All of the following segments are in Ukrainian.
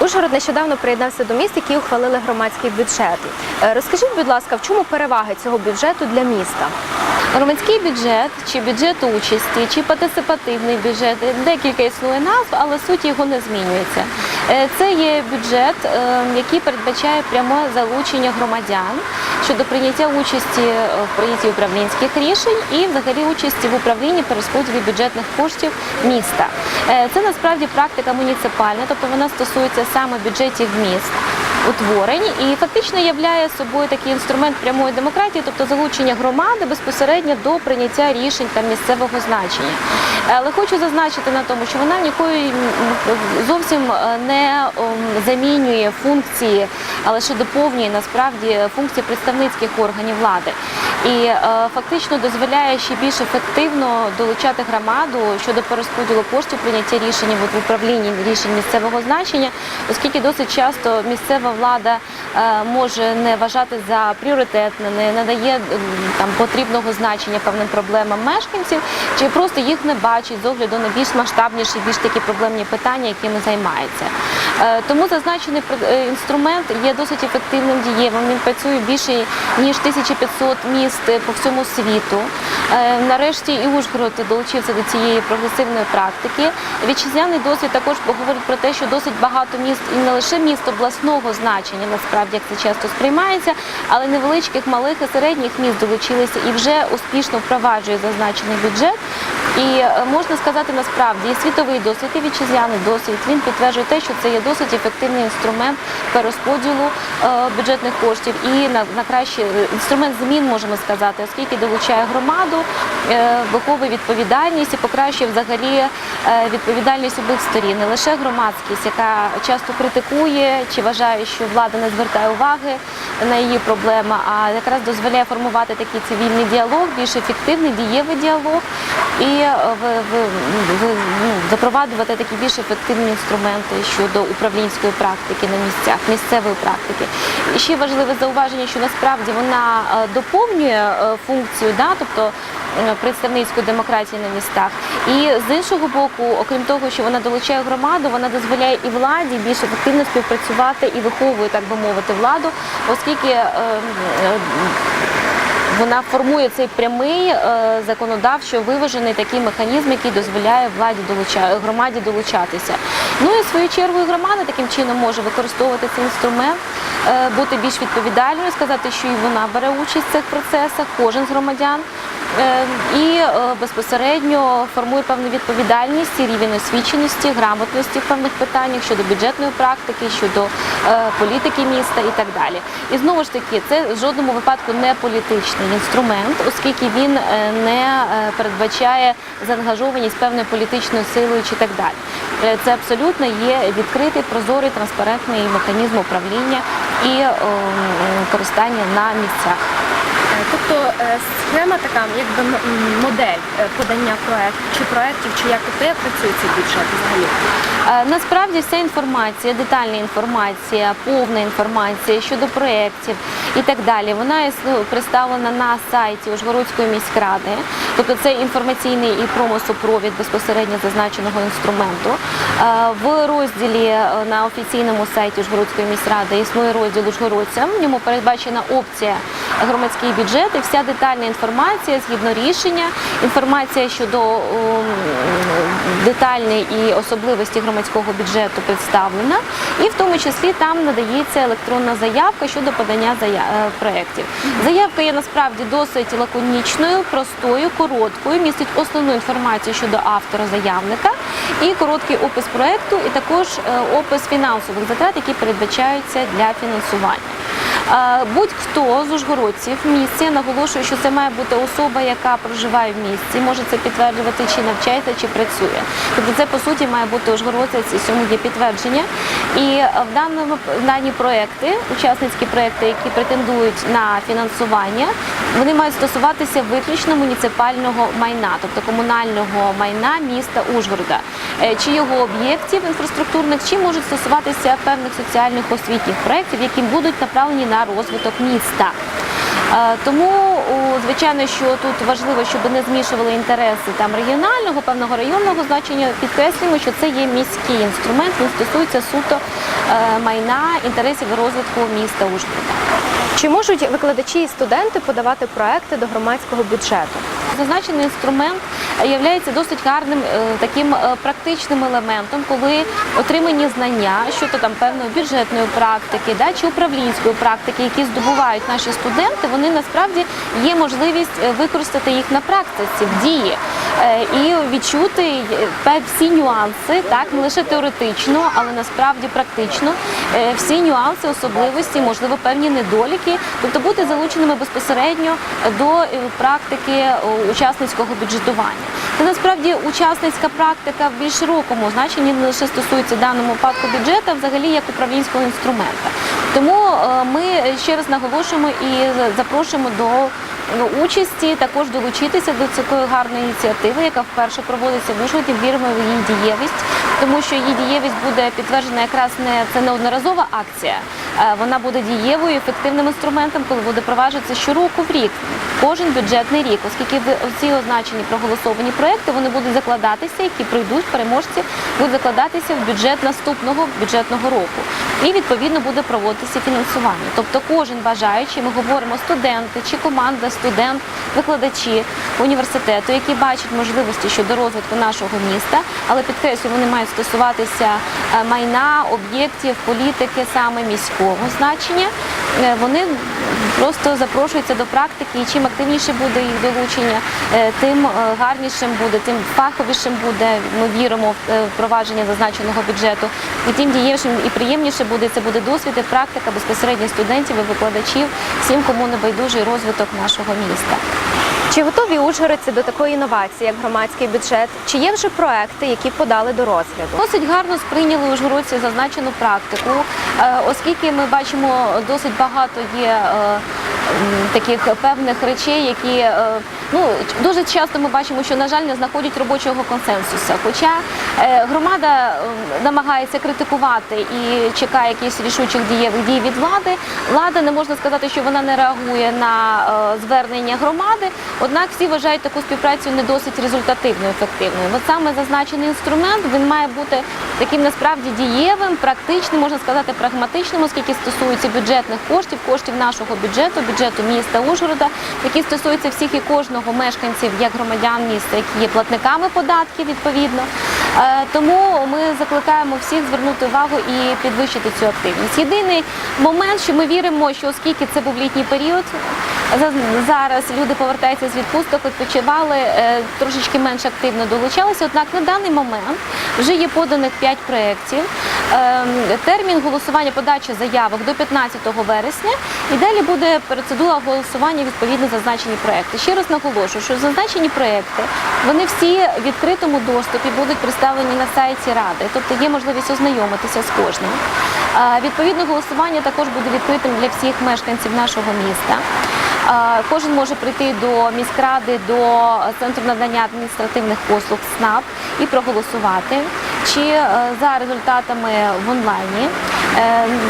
Ужгород нещодавно приєднався до міст, які ухвалили громадський бюджет. Е, Розкажіть, будь ласка, в чому переваги цього бюджету для міста? Громадський бюджет, чи бюджет участі, чи партисипативний бюджет, декілька існує назв, але суть його не змінюється. Е, Це є бюджет, е, який передбачає пряме залучення громадян щодо прийняття участі е, в прийнятті управлінських рішень і взагалі участі в управлінні по розподілі бюджетних коштів міста. Е, Це насправді практика муніципальна, тобто вона стосується саме бюджетів міст. Утворень і фактично являє собою такий інструмент прямої демократії, тобто залучення громади безпосередньо до прийняття рішень там місцевого значення. Але хочу зазначити на тому, що вона нікої зовсім е, не замінює функції, а лише доповнює насправді функції представницьких органів влади. І е, фактично дозволяє ще більш ефективно долучати громаду щодо перерозподілу коштів прийняття рішень в управлінні рішень місцевого значення, оскільки досить часто місцева влада може не вважати за пріоритетне, не надає там потрібного значення певним проблемам мешканців, чи просто їх не бачить з огляду на більш масштабніші, більш такі проблемні питання, якими займається. Е, Тому зазначений е, інструмент є досить ефективним дієвим. Він працює більше ніж 1500 міст е, по всьому світу. Е, Нарешті і Ужгород долучився до цієї прогресивної практики. Вітчизняний досвід також говорить про те, що досить багато міст і не лише міст обласного значення, насправді як це часто сприймається, але невеличких, малих і середніх міст долучилися і вже успішно впроваджує зазначений бюджет. І е, можна сказати насправді і світовий досвід, і вітчизняний досвід він підтверджує те, що це є досить ефективний інструмент перерозподілу е, бюджетних коштів і на, на кращий е, інструмент змін, можемо сказати, оскільки долучає громаду, виховує відповідальність і покращує взагалі відповідальність обох сторін, не лише громадськість, яка часто критикує чи вважає, що влада не звертає уваги на її проблеми, а якраз дозволяє формувати такий цивільний діалог, більш ефективний, дієвий діалог. І запроваджувати такі більш ефективні інструменти щодо управлінської практики на місцях, місцевої практики. І ще важливе зауваження, що насправді вона е, доповнює е, функцію, да, тобто е, представницької демократії на містах. І з іншого боку, окрім того, що вона долучає громаду, вона дозволяє і владі більш ефективно співпрацювати і виховує, так би мовити, владу, оскільки е, е, вона формує цей прямий е, законодавчо виважений такий механізм, який дозволяє владі долуча... громаді долучатися. Ну і в свою чергу громада таким чином може використовувати цей інструмент, е, бути більш відповідальною, сказати, що і вона бере участь в цих процесах, кожен з громадян. Е, І е, безпосередньо формує певну відповідальність і рівень освіченості, грамотності в певних питаннях щодо бюджетної практики, щодо е, політики міста і так далі. І знову ж таки, це в жодному випадку не політичний інструмент, оскільки він не передбачає заангажованість певною політичною силою чи так далі. Це абсолютно є відкритий, прозорий, транспарентний механізм управління і м, користання на місцях. Е, Тобто е, схема така, якби модель е, подання проєктів, чи проєктів, чи як тобто як працює цей бюджет взагалі? Е, Насправді вся інформація, детальна інформація, повна інформація щодо проєктів і так далі, вона представлена на сайті Ужгородської міськради. Тобто це інформаційний і промосупровід безпосередньо зазначеного інструменту. Е, В розділі е, на офіційному сайті Ужгородської міськради існує розділ Ужгородцям. В ньому передбачена опція громадський бюджет і вся детальна інформація згідно рішення, інформація щодо детальної і особливості громадського бюджету представлена, і в тому числі там надається електронна заявка щодо подання е, проєктів. Заявка є насправді досить лаконічною, простою, короткою, містить основну інформацію щодо автора заявника і короткий опис проєкту, і також е, опис фінансових затрат, які передбачаються для фінансування. Будь-хто з ужгородців в місті наголошує, що це має бути особа, яка проживає в місті, може це підтверджувати, чи навчається, чи працює. Тобто це по суті має бути ужгородець, і цьому є підтвердження. І е, в даному дані проекти, учасницькі проекти, які претендують на фінансування, вони мають стосуватися виключно муніципального майна, тобто комунального майна міста Ужгорода, чи його об'єктів інфраструктурних, чи можуть стосуватися певних соціальних освітніх проєктів, які будуть направлені на розвиток міста. Е, Тому, звичайно, що тут важливо, щоб не змішували інтереси там регіонального, певного районного значення. Підкреслюємо, що це є міський інструмент, він стосується суто е, майна інтересів розвитку міста Ужгорода. Чи можуть викладачі і студенти подавати проекти до громадського бюджету? Зазначений інструмент є досить гарним е, таким е, практичним елементом, коли отримані знання щодо там певної бюджетної практики, да, чи управлінської практики, які здобувають наші студенти, вони насправді є можливість е, використати їх на практиці в дії. І відчути всі нюанси, так не лише теоретично, але насправді практично. Всі нюанси, особливості, можливо, певні недоліки, тобто бути залученими безпосередньо до практики учасницького бюджетування. Це насправді учасницька практика в більш широкому значенні не лише стосується даному випадку бюджету, а взагалі як управлінського інструмента. Тому е, ми ще раз наголошуємо і запрошуємо до участі, також долучитися до такої гарної ініціативи, яка вперше проводиться в Ужгороді. Віримо в її дієвість, тому що її дієвість буде підтверджена якраз не це не одноразова акція. Е, Вона буде дієвою, ефективним інструментом, коли буде проваджуватися щороку в рік, кожен бюджетний рік, оскільки ці означені проголосовані проекти вони будуть закладатися, які пройдуть переможці, будуть закладатися в бюджет наступного бюджетного року. І відповідно буде проводитися фінансування. Тобто кожен бажаючий, ми говоримо студенти чи команда, студент, викладачі університету, які бачать можливості щодо розвитку нашого міста, але підкреслюю, вони мають стосуватися е, майна, об'єктів, політики саме міського значення. Е, Вони просто запрошуються до практики, і чим активніше буде їх долучення, е, тим е, гарнішим буде, тим фаховішим буде. Ми віримо в впровадження зазначеного бюджету, і тим дієвшим і приємніше буде це буде досвід і практика безпосередньо студентів і викладачів, всім, кому не байдужий розвиток нашого міста. Чи готові ужгородці до такої інновації, як громадський бюджет? Чи є вже проекти, які подали до розгляду? Досить гарно сприйняли ужгородці зазначену практику, е, оскільки ми бачимо досить багато є е, таких певних речей, які е, ну дуже часто ми бачимо, що на жаль не знаходять робочого консенсусу. Хоча е, громада намагається критикувати і чекає якихось рішучих дієвих дій від влади. Влада не можна сказати, що вона не реагує на е, звернення громади. Однак всі вважають таку співпрацю не досить результативною, ефективною. От саме зазначений інструмент він має бути таким насправді дієвим, практичним, можна сказати, прагматичним, оскільки стосується бюджетних коштів, коштів нашого бюджету, бюджету міста Ужгорода, які стосуються всіх і кожного мешканців як громадян міста, які є платниками податків відповідно. Е, Тому ми закликаємо всіх звернути увагу і підвищити цю активність. Єдиний момент, що ми віримо, що оскільки це був літній період, зараз люди повертаються з відпусток, відпочивали, е, трошечки менш активно долучалися. Однак на даний момент вже є поданих 5 проєктів. Ем, Термін голосування подачі заявок до 15 вересня. І далі буде процедура голосування відповідно зазначені проекти. Ще раз наголошую, що зазначені проекти вони всі в відкритому доступі будуть представлені на сайті ради, тобто є можливість ознайомитися з кожним. Е, Відповідно, голосування також буде відкритим для всіх мешканців нашого міста. Кожен може прийти до міськради, до центру надання адміністративних послуг СНАП і проголосувати. Чи е, за результатами в онлайні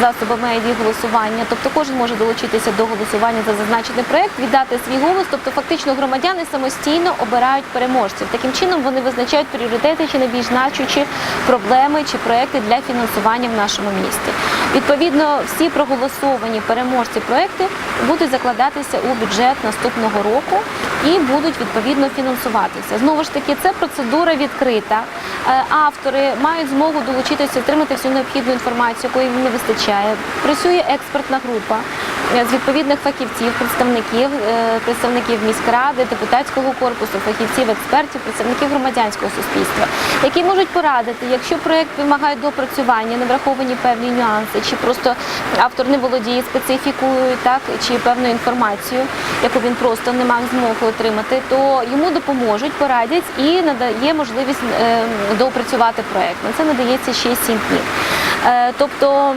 засобами ID голосування, тобто кожен може долучитися до голосування за зазначений проект, віддати свій голос, тобто фактично громадяни самостійно обирають переможців. Таким чином вони визначають пріоритети чи найбільш значущі проблеми чи проекти для фінансування в нашому місті. Відповідно, всі проголосовані переможці проекти будуть закладатися у бюджет наступного року і будуть відповідно фінансуватися. Знову ж таки, це процедура відкрита. Е, Автори мають змогу долучитися, отримати всю необхідну інформацію, якої їм не вистачає. Працює експертна група з відповідних фахівців, представників, е, представників міськради, депутатського корпусу, фахівців, експертів, представників громадянського суспільства, які можуть порадити, якщо проект вимагає допрацювання, не враховані певні нюанси, чи просто автор не володіє специфікою, так чи певною інформацією, яку він просто не мав змоги отримати, то йому допоможуть, порадять і надає можливість е, доопрацювати проект. На це надається ще 7 днів. Е, Тобто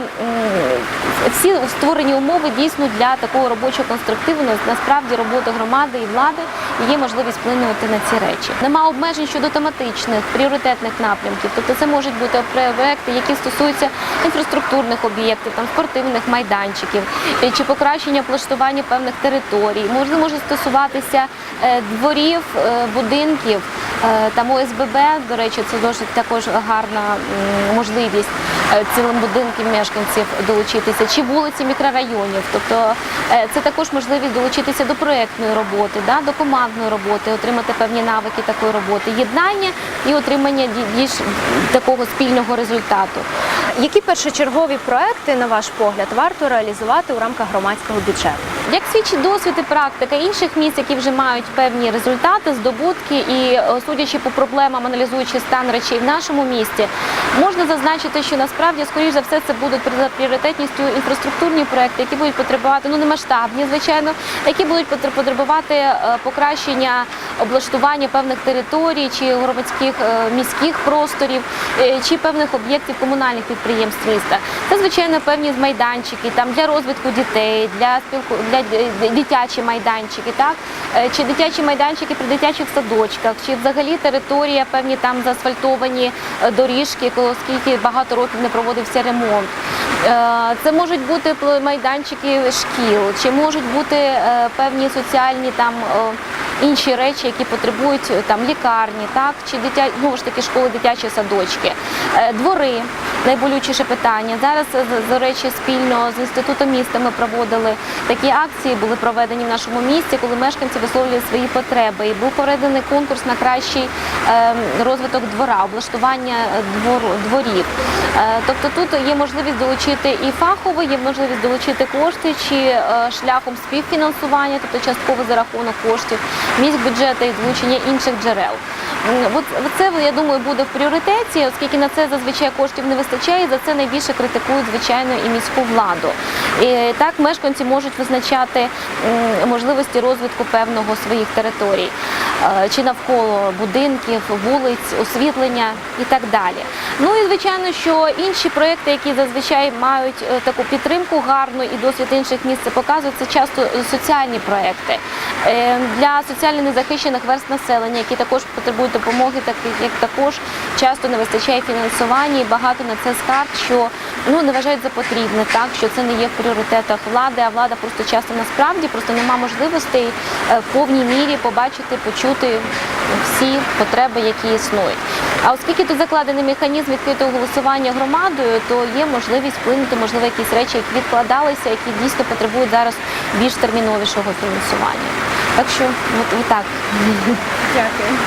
всі створені умови дійсно для такого робочого конструктиву, насправді роботи громади і влади є можливість вплинути на ці речі. Нема обмежень щодо тематичних пріоритетних напрямків. Тобто це можуть бути проекти, які стосуються інфраструктурних об'єктів, там спортивних майданчиків е, чи покращення облаштування певних територій. Можливо, може стосуватися е, дворів, е, будинків. Там ОСББ, до речі, це досить також гарна можливість цілим будинків мешканців долучитися, чи вулиці мікрорайонів. Тобто е, це також можливість долучитися до проєктної роботи, да, до командної роботи, отримати певні навики такої роботи, єднання і отримання більш такого спільного результату. Які першочергові проекти, на ваш погляд, варто реалізувати у рамках громадського бюджету? Як свідчить досвід і практика інших міст, які вже мають певні результати, здобутки, і е, судячи по проблемам, аналізуючи стан речей в нашому місті, можна зазначити, що насправді, скоріш за все, це будуть за пріоритетністю інфраструктурні проекти, які будуть потребувати ну не масштабні, звичайно, які будуть потр- потребувати е, покращення облаштування певних територій чи громадських е, міських просторів, чи певних об'єктів комунальних підприємств міста. Це звичайно певні майданчики там для розвитку дітей, для спілку дитячі майданчики, так Е, чи дитячі майданчики при дитячих садочках, чи взагалі територія, певні там заасфальтовані е, доріжки, оскільки багато років не проводився ремонт. Е, Це можуть бути майданчики шкіл, чи можуть бути певні соціальні там інші речі, які потребують е, там лікарні, так чи дитя знову ж таки школи, дитячі садочки, Е, двори. Найболючіше питання. Зараз е, до речі, спільно з інститутом міста ми проводили такі акції, були проведені в нашому місті, коли мешканці висловлювали свої потреби. І був проведений конкурс на кращий е, розвиток двора, облаштування е, дворів. Е, Тобто тут є можливість долучити і фахово, є можливість долучити кошти чи е, шляхом співфінансування, тобто частково за рахунок коштів міськбюджету і залучення інших джерел. От це я думаю буде в пріоритеті, оскільки на це зазвичай коштів не вистачає. За це найбільше критикують звичайно і міську владу. І так мешканці можуть визначати можливості розвитку певного своїх територій, е, чи навколо будинків, вулиць, освітлення і так далі. Ну і звичайно, що інші проекти, які зазвичай мають е, таку підтримку гарну і досвід інших місць це показують, це часто соціальні проекти Е, для соціально незахищених верст населення, які також потребують допомоги, так як також часто не вистачає фінансування і багато на це скарг, що ну не вважають за потрібне, так що це не є в пріоритетах влади, а влада просто часто насправді просто нема можливостей е, в повній мірі побачити, почути всі потреби, які існують. А оскільки тут закладений механізм відкритого голосування громадою, то є можливість вплинути, можливо, якісь речі, які відкладалися, які дійсно потребують зараз більш терміновішого фінансування. Так що, от, так. Дякую.